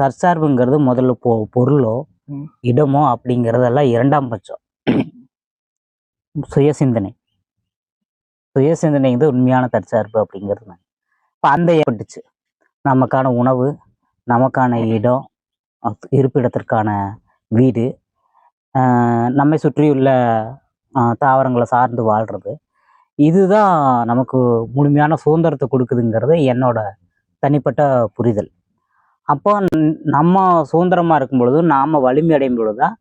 தற்சார்புங்கிறது முதல்ல பொ பொருளோ. இடமோ அப்படிங்கிறதெல்லாம் இரண்டாம் பட்சம். சுய சிந்தனை சுய சிந்தனைங்கிறது உண்மையான தற்சார்பு அப்படிங்கிறது நான் இப்போ அந்த ஏற்பட்டுச்சு. நமக்கான உணவு நமக்கான இடம் இருப்பிடத்திற்கான வீடு நம்மை சுற்றியுள்ள தாவரங்களை சார்ந்து வாழ்றது. இதுதான் நமக்கு முழுமையான சுதந்திரத்தை கொடுக்குதுங்கிறது என்னோட தனிப்பட்ட புரிதல். அப்போ நம்ம சுதந்திரமா இருக்கும் பொழுதும் நாம வலிமை அடையும் பொழுது தான்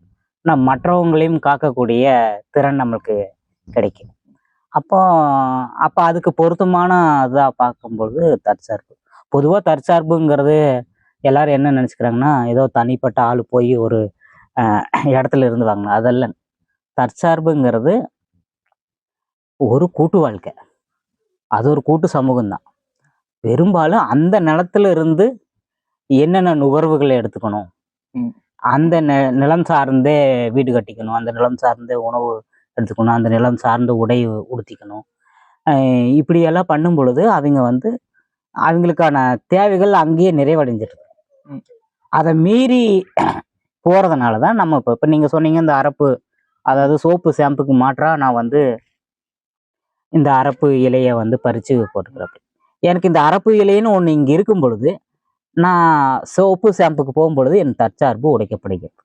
நம் மற்றவங்களையும் காக்கக்கூடிய திறன் நம்மளுக்கு கிடைக்கும். அப்போ அப்போ அதுக்கு பொருத்தமான இதாக பார்க்கும்பொழுது தற்சார்பு. பொதுவாக தற்சார்புங்கிறது எல்லாரும் என்ன நினச்சிக்கிறாங்கன்னா ஏதோ தனிப்பட்ட ஆள் போய் ஒரு இடத்துல இருந்து வாங்கணும் அதெல்லாம். தற்சார்புங்கிறது ஒரு கூட்டு வாழ்க்கை. அது ஒரு கூட்டு சமூகம் தான் பெரும்பாலும் அந்த நிலத்துல இருந்து என்னென்ன நுகர்வுகளை எடுத்துக்கணும். அந்த நி- நிலம் சார்ந்தே வீடு கட்டிக்கணும். அந்த நிலம் சார்ந்தே உணவு எடுத்துக்கணும். அந்த நிலம் சார்ந்த உடை உடுத்திக்கணும். இப்படியெல்லாம் பண்ணும் பொழுது அவங்க வந்து அவங்களுக்கான தேவைகள் அங்கேயே நிறைவடைஞ்சிருக்கு. அதை மீறி போறதுனால தான் நம்ம இப்போ இப்போ நீங்கள் சொன்னீங்க இந்த அரப்பு அதாவது சோப்பு ஷாம்புக்கு மாற்றா நான் வந்து இந்த அரப்பு இலையை வந்து பறித்து போட்டுக்கிறேன். எனக்கு இந்த அரப்பு இலைன்னு ஒன்று இங்கே இருக்கும் பொழுது நான் சோப்பு ஷாம்புக்கு போகும்பொழுது என் தற்சார்பு உடைக்கப்படுகிறது.